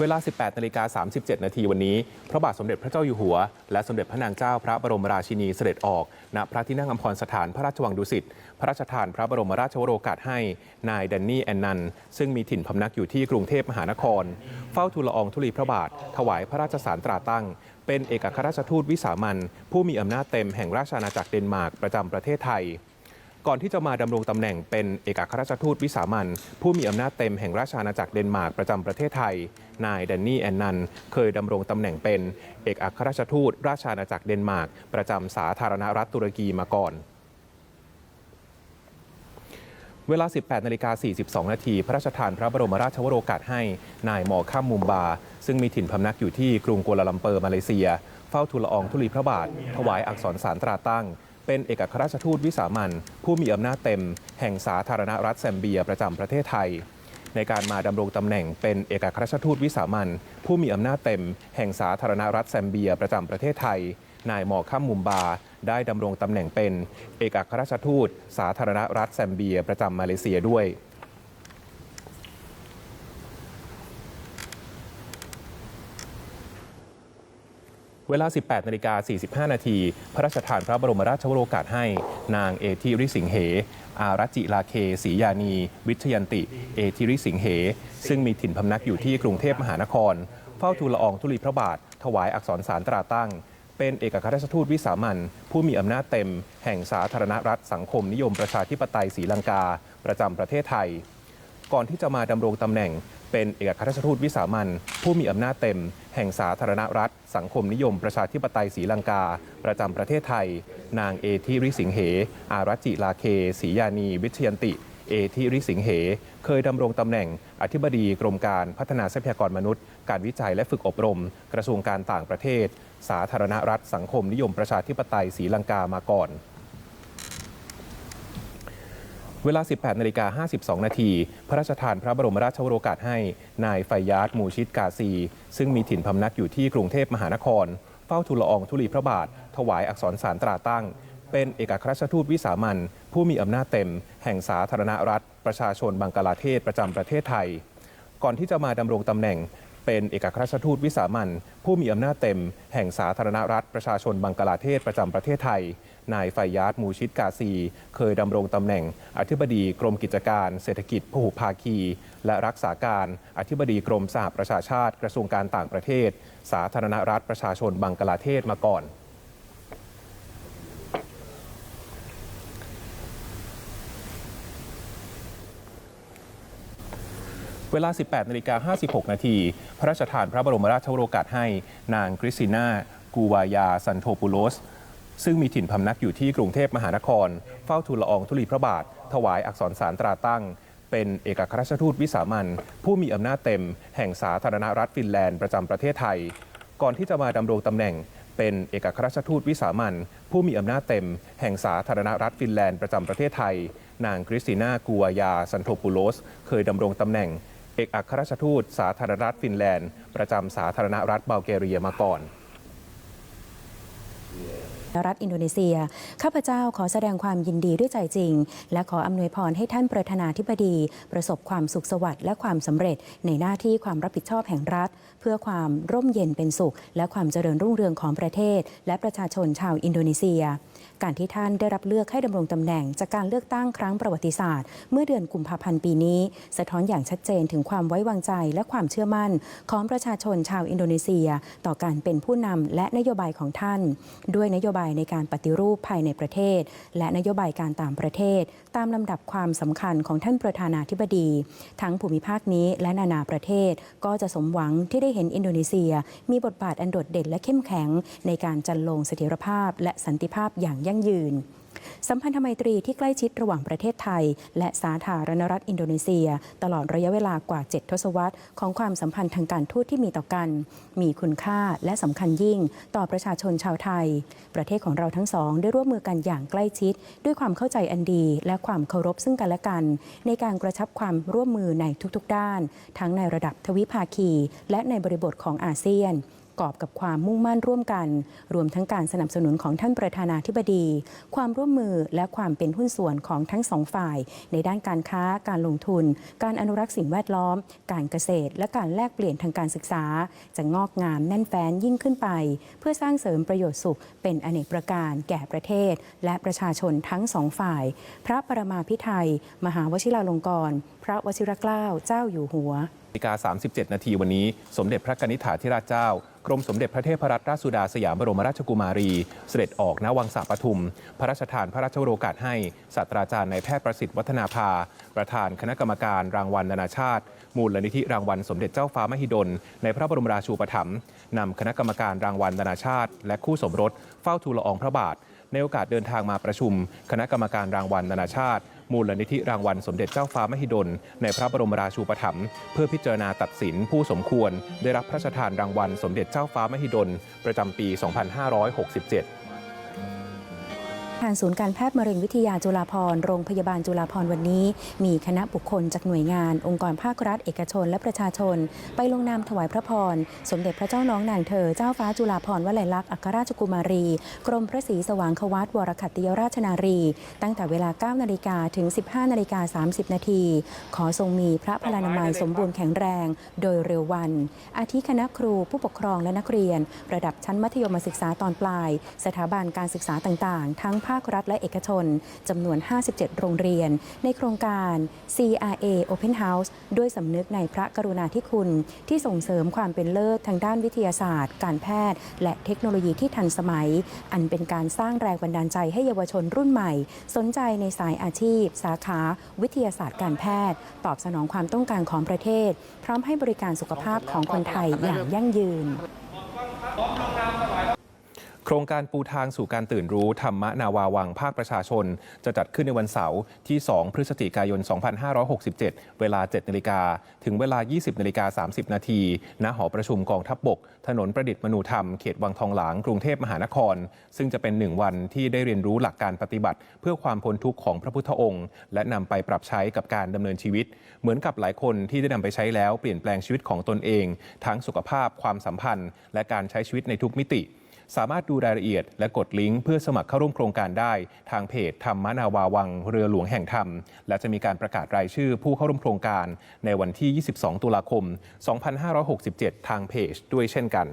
เวลา 18นาฬิกา37 นาทีวันนี้ พระบาทสมเด็จพระเจ้าอยู่หัว และสมเด็จพระนางเจ้าพระบรมราชินีเสด็จออก ณ พระที่นั่งอำพรสถานพระราชวังดุสิต พระราชทานพระบรมราชวโรกาสให้ นายแดนนี่แอนนัน ซึ่งมีถิ่นพำนักอยู่ที่กรุงเทพมหานคร เฝ้าทูลละอองธุลีพระบาท ถวายพระราชสารตราตั้ง เป็นเอกอัครราชทูตวิสามันผู้มีอำนาจเต็มแห่งราชอาณาจักรเดนมาร์กประจำประเทศไทย ก่อนที่จะมาดำรงตำแหน่งเป็นเอกอัครราชทูตวิสามันผู้มีอำนาจเต็มแห่งราชอาณาจักรเดนมาร์กประจำประเทศไทย นายแดนนี่แอนนัน เคยดำรงตำแหน่งเป็นเอกอัครราชทูตราชอาณาจักรเดนมาร์กประจำสาธารณรัฐตุรกีมาก่อนเวลา 18 นาฬิกา 42 นาที พระราชทานพระบรมราชวโรกาสให้ นายหมอข้ามมุมบา ซึ่งมีถิ่นพำนักอยู่ที่กรุงกัวลาลัมเปอร์มาเลเซีย เฝ้าทูลละอองธุลีพระบาท ถวายอักษรสารตราตั้ง เป็นเอกอัครราชทูตวิสามันผู้มีอำนาจเต็ม แห่งสาธารณรัฐแซมเบียประจำประเทศไทย ในการมาดำรงตำแหน่งเป็นเอกอัครราชทูตวิสามันผู้มีอำนาจเต็ม แห่งสาธารณรัฐแซมเบียประจำประเทศไทย นายหมอข้ามมุมบา ได้ดำรงตำแหน่งเป็น เอกอัครราชทูต สาธารณรัฐแซมเบียประจำมาเลเซียด้วย เวลา 18นาฬิกา45 นาที พระราชทานพระบรมราชวโรกาสให้ นางเอธิริสิงเห อารัจจิลาเคศรียานี วิทยันติ เอธิริสิงเห ซึ่งมีถิ่นพำนักอยู่ที่กรุงเทพมหานคร เฝ้าทูลละอองธุลีพระบาท ถวายอักษรสารตราตั้ง เป็นเอกอัครราชทูตวิสามันผู้มีอำนาจเต็ม แห่งสาธารณรัฐสังคมนิยมประชาธิปไตยศรีลังกา ประจำประเทศไทย ก่อนที่จะมาดำรงตำแหน่ง เป็นเอกอัครราชทูตวิสามันผู้มีอำนาจเต็ม แห่งสาธารณรัฐ สังคมนิยมประชาธิปไตยศรีลังกา ประจำประเทศไทย นางเอธิริสิงเห อารัจิลาเคศรียานี วิทยันติ เอธิริสิงเห เคยดำรงตำแหน่ง อธิบดีกรมการพัฒนาทรัพยากรมนุษย์ การวิจัยและฝึกอบรม กระทรวงการต่างประเทศ สาธารณรัฐ สังคมนิยมประชาธิปไตยศรีลังกามาก่อน เวลา 18นาฬิกา52 นาที พระราชทานพระบรมราชวโรกาสให้ นายไฟยาตมูชิดกาซี ซึ่งมีถิ่นพำนักอยู่ที่กรุงเทพมหานคร เฝ้าทูลละอองธุลีพระบาท ถวายอักษรสารตราตั้ง เป็นเอกอัครราชทูตวิสามันผู้มีอำนาจเต็ม แห่งสาธารณรัฐ ประชาชนบังกลาเทศประจำประเทศไทย ก่อนที่จะมาดำรงตำแหน่งเป็นเอกอัครราชทูตวิสามันผู้มีอำนาจเต็ม แห่งสาธารณรัฐประชาชนบังกลาเทศประจำประเทศไทย นายไฟยาตมูชิดกาซี เคยดำรงตำแหน่ง อธิบดีกรมกิจการเศรษฐกิจพหุภาคี และรักษาการอธิบดีกรมสหประชาชาติกระทรวงการต่างประเทศ สาธารณรัฐประชาชนบังกลาเทศมาก่อนเวลา 18 นาฬิกา 56 นาที พระราชทานพระบรมราชวโรกาสให้นางคริสติน่า กูวายาซันโทปูโลส ซึ่งมีถิ่นพำนักอยู่ที่กรุงเทพมหานคร เฝ้าทูลละอองธุลีพระบาท ถวายอักษรสารตราตั้ง เป็นเอกอัครราชทูตวิสามันผู้มีอำนาจเต็ม แห่งสาธารณรัฐฟินแลนด์ประจำประเทศไทย ก่อนที่จะมาดำรงตำแหน่ง เป็นเอกอัครราชทูตวิสามันผู้มีอำนาจเต็ม แห่งสาธารณรัฐฟินแลนด์ประจำประเทศไทย นางคริสติน่ากัวยาซันโทปูโลส เคยดำรงตำแหน่ง เอกอัครราชทูตสาธารณรัฐฟินแลนด์ ประจำสาธารณรัฐบัลแกเรียมาก่อน รัฐอินโดนีเซีย ข้าพเจ้าขอแสดงความยินดีด้วยใจจริง และขออำนวยพรให้ท่านประธานาธิบดี ประสบความสุขสวัสดิ์และความสำเร็จในหน้าที่ความรับผิดชอบแห่งรัฐ เพื่อความร่มเย็นเป็นสุข และความเจริญรุ่งเรืองของประเทศ และประชาชนชาวอินโดนีเซีย การที่ท่านได้รับเลือกให้ดำรงตำแหน่ง จากการเลือกตั้งครั้งประวัติศาสตร์ เมื่อเดือนกุมภาพันธ์ปีนี้ สะท้อนอย่างชัดเจนถึงความไว้วางใจและความเชื่อมั่น ของประชาชนชาวอินโดนีเซีย ต่อการเป็นผู้นำและนโยบายของท่าน ด้วยนโยบายในการปฏิรูปภายในประเทศ และนโยบายการต่างประเทศ ตามลำดับความสำคัญของท่านประธานาธิบดี ทั้งภูมิภาคนี้และนานาประเทศ ก็จะสมหวังที่ได้เห็นอินโดนีเซีย มีบทบาทอันโดดเด่นและเข้มแข็ง ในการจันลงเสถียรภาพและสันติภาพอย่างยั่งยืน สัมพันธไมตรีที่ใกล้ชิดระหว่างประเทศไทย และสาธารณรัฐอินโดนีเซีย ตลอดระยะเวลากว่า 7 ทศวรรษ ของความสัมพันธ์ทางการทูตที่มีต่อกัน มีคุณค่าและสำคัญยิ่ง ต่อประชาชนชาวไทย ประเทศของเราทั้งสอง ได้ร่วมมือกันอย่างใกล้ชิด ด้วยความเข้าใจอันดี และความเคารพซึ่งกันและกัน ในการกระชับความร่วมมือในทุกๆ ด้าน ทั้งในระดับทวิภาคี และในบริบทของอาเซียน กอบกับความมุ่งมั่นร่วมกัน รวมทั้งการสนับสนุนของท่านประธานาธิบดี ความร่วมมือและความเป็นหุ้นส่วนของทั้งสองฝ่าย ในด้านการค้า การลงทุน การอนุรักษ์สิ่งแวดล้อม การเกษตร และการแลกเปลี่ยนทางการศึกษา จะงอกงามแน่นแฟ้นยิ่งขึ้นไป เพื่อสร้างเสริมประโยชน์สุข เป็นอเนกประการแก่ประเทศ และประชาชนทั้งสองฝ่าย พระประมาพิไทย มหาวชิราลงกรณ์พระวชิรเกล้าเจ้าอยู่หัว นาฬิกา37 นาทีวันนี้ สมเด็จพระกนิษฐาธิราชเจ้า กรมสมเด็จพระเทพรัตนราชสุดาสยามบรมราชกุมารี เสด็จออกณวังสาปทุม พระราชทานพระราชวโรกาสให้ศาสตราจารย์นายแพทย์ประสิทธิ์วัฒนาภา ประธานคณะกรรมการรางวัลนานาชาติ มูลนิธิรางวัลสมเด็จเจ้าฟ้ามหิดล ในพระบรมราชูปถัมภ์นำคณะกรรมการรางวัลนานาชาติ และคู่สมรสเฝ้าทูลละอองพระบาท ในโอกาสเดินทางมาประชุม คณะกรรมการรางวัลนานาชาติ มูลนิธิรางวัลสมเด็จเจ้าฟ้ามหิดล ในพระบรมราชูปถัมภ์เพื่อพิจารณาตัดสินผู้สมควร ได้รับพระราชทานรางวัลสมเด็จเจ้าฟ้ามหิดล ประจำปี 2567 ทางศูนย์การแพทย์มะเร็งวิทยาจุฬาภรณ์โรงพยาบาลจุฬาภรณ์วันนี้ มีคณะบุคคลจากหน่วยงาน องค์กรภาครัฐ เอกชน และประชาชน ไปลงนามถวายพระพร สมเด็จพระเจ้าน้องนางเธอเจ้าฟ้าจุฬาภรณ์วลัยลักษณ์อัครราชกุมารี กรมพระศรีสว่างควัตวรคัตติยราชนารี ตั้งแต่เวลา 9 นาฬิกาถึง 15 นาฬิกา 30 นาทีขอทรงมีพระพลานามัยสมบูรณ์แข็งแรง โดยเร็ววัน อาทิคณะครูผู้ปกครองและนักเรียน ระดับชั้นมัธยมศึกษาตอนปลาย สถาบันการศึกษาต่าง ๆ ทั้งภาครัฐและเอกชนจำนวน 57 โรงเรียน ในโครงการ CRA Open House ด้วยสำนึกในพระกรุณาธิคุณ ที่ส่งเสริมความเป็นเลิศทางด้านวิทยาศาสตร์ การแพทย์ และเทคโนโลยีที่ทันสมัย อันเป็นการสร้างแรงบันดาลใจให้เยาวชนรุ่นใหม่ สนใจในสายอาชีพ สาขา วิทยาศาสตร์การแพทย์ ตอบสนองความต้องการของประเทศ พร้อมให้บริการสุขภาพของคนไทยอย่างยั่งยืน โครงการปูทางสู่การตื่นรู้ธรรมนาวาวังภาคประชาชน จะจัดขึ้นในวันเสาร์ที่ 2 พฤศจิกายน 2567 เวลา 7นาฬิกาถึงเวลา 20นาฬิกา30 นาทีณหอประชุมกองทัพบบก ถนนประดิษฐ์มนูธรรมเขตวังทองหลางกรุงเทพมหานคร ซึ่งจะเป็นหนึ่งวันที่ได้เรียนรู้หลักการปฏิบัติ เพื่อความพ้นทุกข์ของพระพุทธองค์ และนำไปปรับใช้กับการดำเนินชีวิต เหมือนกับหลายคนที่ได้นำไปใช้แล้วเปลี่ยนแปลงชีวิตของตนเอง ทั้งสุขภาพความสัมพันธ์ และการใช้ชีวิตในทุกมิติ สามารถดูรายละเอียดและกดลิงก์เพื่อสมัครเข้าร่วมโครงการได้ ทางเพจธรรมนาวาวังเรือหลวงแห่งธรรม และจะมีการประกาศรายชื่อผู้เข้าร่วมโครงการ ในวันที่ 22 ตุลาคม 2567 ทางเพจด้วยเช่นกัน